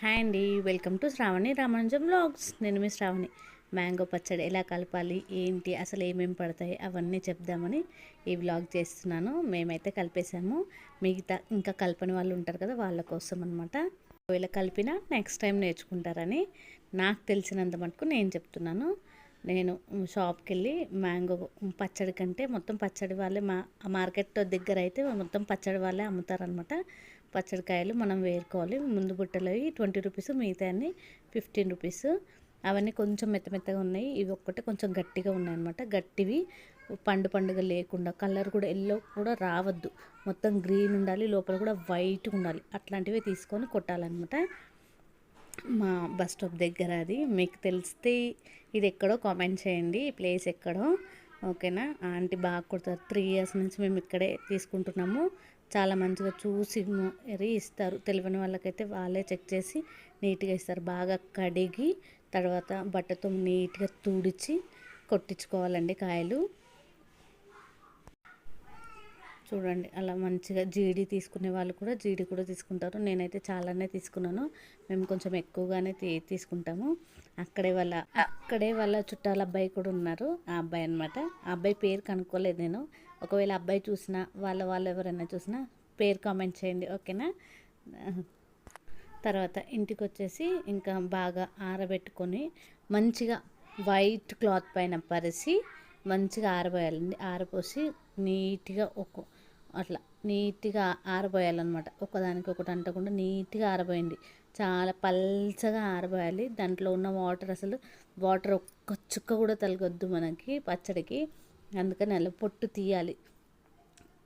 Hi అండి welcome to Sravani Ramanujam vlogs నేను మీ శ్రావణి. మ్యాంగో పచ్చడి ఎలా కలపాలి ఏంటి అసలు ఏమేమి పడతాయి అవన్నీ చెప్దామని ఈ వ్లాగ్ చేస్తున్నాను. మేమైతే కలిపేసాము మిగతా ఇంకా కలపని వాళ్ళు ఉంటారు కదా వాళ్ళ కోసం అనమాట ఒకవేళ కలిపినా నెక్స్ట్ టైం నేర్చుకుంటారని నాకు తెలిసినంత మటుకు నేను చెప్తున్నాను. నేను షాప్కి వెళ్ళి మ్యాంగో పచ్చడి కంటే మొత్తం పచ్చడి వాళ్ళే మా మార్కెట్ దగ్గర అయితే మొత్తం పచ్చడి వాళ్ళే అమ్ముతారనమాట పచ్చడికాయలు మనం వేరుకోవాలి. ముందు బుట్టలు అవి ట్వంటీ రూపీస్ మిగతా అన్ని ఫిఫ్టీన్ రూపీస్. అవన్నీ కొంచెం మెత్త మెత్తగా ఉన్నాయి. ఇవి ఒక్కటే కొంచెం గట్టిగా ఉన్నాయి అనమాట గట్టివి పండు పండుగ లేకుండా కలర్ కూడా ఎల్లో కూడా రావద్దు. మొత్తం గ్రీన్ ఉండాలి లోపల కూడా వైట్ ఉండాలి. అట్లాంటివి తీసుకొని కొట్టాలన్నమాట. మా బస్ స్టాప్ దగ్గర అది. మీకు తెలిస్తే ఇది ఎక్కడో కామెంట్ చేయండి. ఈ ప్లేస్ ఎక్కడో. ఓకేనా? ఆంటీ బాగా కుడతారు. త్రీ ఇయర్స్ నుంచి మేము ఇక్కడే తీసుకుంటున్నాము. చాలా మంచిగా చూసి మరీ ఇస్తారు. తెలియని వాళ్ళకైతే వాళ్ళే చెక్ చేసి నీట్గా ఇస్తారు. బాగా కడిగి తర్వాత బట్టతో నీట్గా తుడిచి కొట్టించుకోవాలండి కాయలు. చూడండి అలా మంచిగా జీడి తీసుకునే వాళ్ళు కూడా జీడి కూడా తీసుకుంటారు. నేనైతే చాలానే తీసుకున్నాను. మేము కొంచెం ఎక్కువగానే తీ తీసుకుంటాము. అక్కడే వాళ్ళ అక్కడే వాళ్ళ చుట్టాల అబ్బాయి కూడా ఉన్నారు. ఆ అబ్బాయి అనమాట ఆ అబ్బాయి పేరు కనుక్కోలేదు నేను. ఒకవేళ అబ్బాయి చూసినా వాళ్ళ వాళ్ళు ఎవరైనా చూసినా పేరు కామెంట్ చేయండి ఓకేనా? తర్వాత ఇంటికి వచ్చేసి ఇంకా బాగా ఆరబెట్టుకొని మంచిగా వైట్ క్లాత్ పైన పరిసి మంచిగా ఆరబోయాలండి. ఆరపోసి నీట్గా ఒక అట్లా నీట్గా ఆరబోయాలన్నమాట. ఒకదానికి ఒకటి అంటకుండా నీట్గా ఆరబోయింది చాలా పల్చగా ఆరబోయాలి. దాంట్లో ఉన్న వాటర్ అసలు వాటర్ ఒక్క చుక్క కూడా తలగొద్దు మనకి పచ్చడికి. అందుకని అలా పొట్టు తీయాలి.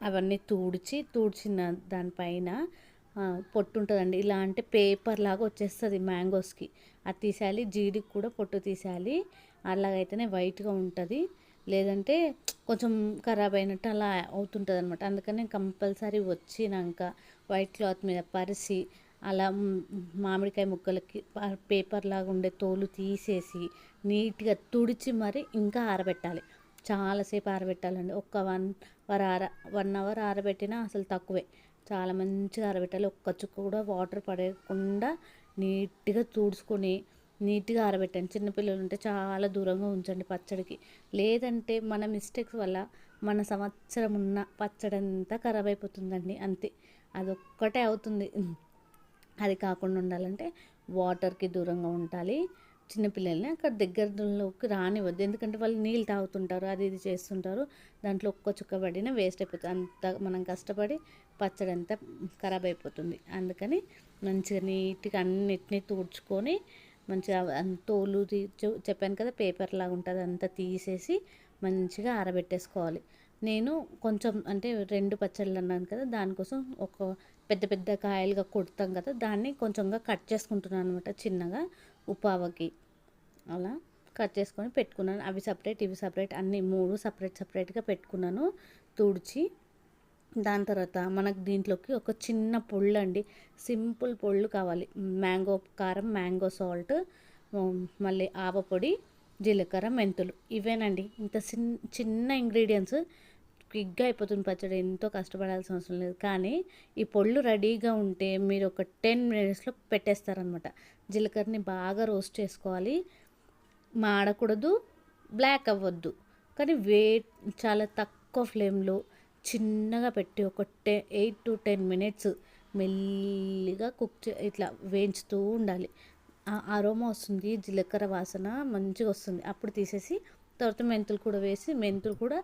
అవన్నీ తూడ్చి తూడ్చిన దానిపైన పొట్టు ఉంటుందండి. ఇలా అంటే పేపర్ లాగా వచ్చేస్తుంది మ్యాంగోస్కి. అది తీసేయాలి జీడికి కూడా పొట్టు తీసేయాలి. అలాగైతేనే వైట్గా ఉంటుంది. లేదంటే కొంచెం ఖరాబ్ అయినట్టు అలా అవుతుంటుంది అనమాట అందుకని కంపల్సరీ వచ్చినాక వైట్ క్లాత్ మీద పరిసి అలా మామిడికాయ ముక్కలకి పేపర్ లాగా ఉండే తోలు తీసేసి నీట్గా తుడిచి మరి ఇంకా ఆరబెట్టాలి. చాలాసేపు ఆరబెట్టాలండి. ఒక్క వన్ అవర్ ఆర వన్ అవర్ ఆరబెట్టినా అసలు తక్కువే. చాలా మంచిగా ఆరబెట్టాలి. ఒక్క చుక్క కూడా వాటర్ పడకుండా నీట్గా తుడుచుకొని నీట్గా ఆరబెట్టండి. చిన్నపిల్లలు ఉంటే చాలా దూరంగా ఉంచండి పచ్చడికి. లేదంటే మన మిస్టేక్స్ వల్ల మన సంవత్సరం ఉన్న పచ్చడి అంతా ఖరాబ్ అయిపోతుందండి. అంతే. అదొక్కటే అవుతుంది. అది కాకుండా ఉండాలంటే వాటర్కి దూరంగా ఉండాలి. చిన్నపిల్లల్ని అక్కడ దగ్గరలోకి రానివ్వద్దు. ఎందుకంటే వాళ్ళు నీళ్ళు తాగుతుంటారు అది ఇది చేస్తుంటారు. దాంట్లో ఒక్క చుక్క పడినా వేస్ట్ అయిపోతుంది. అంత మనం కష్టపడి పచ్చడి అంతా ఖరాబ్ అయిపోతుంది. అందుకని మంచిగా నీట్గా అన్నిటినీ తుడుచుకొని మంచిగా తోలు చెప్పాను కదా పేపర్ లాగా ఉంటుంది అంతా తీసేసి మంచిగా ఆరబెట్టేసుకోవాలి. నేను కొంచెం అంటే రెండు పచ్చళ్ళు అన్నాను కదా దానికోసం ఒక పెద్ద పెద్ద కాయలుగా కొడతాం కదా దాన్ని కొంచెంగా కట్ చేసుకుంటున్నాను అనమాట చిన్నగా ఉపావకి. అలా కట్ చేసుకొని పెట్టుకున్నాను. అవి సపరేట్ ఇవి సపరేట్ అన్నీ మూడు సపరేట్ సపరేట్గా పెట్టుకున్నాను తుడిచి దాని తర్వాత మనకు దీంట్లోకి ఒక చిన్న పొళ్ళు అండి సింపుల్ పొళ్ళు కావాలి. మ్యాంగో కారం మ్యాంగో సాల్ట్ మళ్ళీ ఆవపొడి జీలకర్ర మెంతులు. ఇవేనండి. ఇంత చిన్న చిన్న ఇంగ్రీడియంట్స్ క్విక్గా అయిపోతుంది పచ్చడి. ఎంతో కష్టపడాల్సిన అవసరం లేదు. కానీ ఈ పొళ్ళు రెడీగా ఉంటే మీరు ఒక టెన్ మినిట్స్లో పెట్టేస్తారనమాట. జీలకర్రని బాగా రోస్ట్ చేసుకోవాలి. మాడకూడదు. బ్లాక్ అవ్వద్దు. కానీ వే చాలా తక్కువ ఫ్లేమ్లో చిన్నగా పెట్టి ఒక టె ఎయిట్ టు టెన్ మినిట్స్ మెల్లిగా కుక్ ఇట్లా వేయించుతూ ఉండాలి. అరోమా వస్తుంది జీలకర్ర వాసన మంచిగా వస్తుంది. అప్పుడు తీసేసి తర్వాత మెంతులు కూడా వేసి మెంతులు కూడా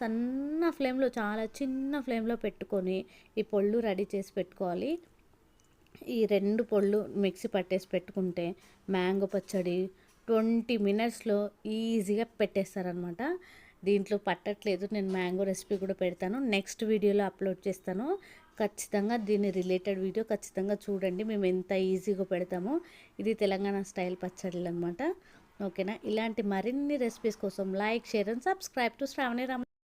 సన్న ఫ్లేమ్లో చాలా చిన్న ఫ్లేమ్లో పెట్టుకొని ఈ పొళ్ళు రెడీ చేసి పెట్టుకోవాలి. ఈ రెండు పొళ్ళు మిక్సీ పట్టేసి పెట్టుకుంటే మ్యాంగో పచ్చడి ట్వంటీ మినిట్స్లో ఈజీగా పెట్టేస్తారనమాట దీంట్లో పట్టట్లేదు. నేను మ్యాంగో రెసిపీ కూడా పెడతాను. నెక్స్ట్ వీడియోలో అప్లోడ్ చేస్తాను. ఖచ్చితంగా దీని రిలేటెడ్ వీడియో ఖచ్చితంగా చూడండి. మేము ఎంత ఈజీగా పెడతామో. ఇది తెలంగాణ స్టైల్ పచ్చళ్ళు అనమాట ఓకేనా? ఇలాంటి మరిన్ని రెసిపీస్ కోసం like share and subscribe to Sravani Ram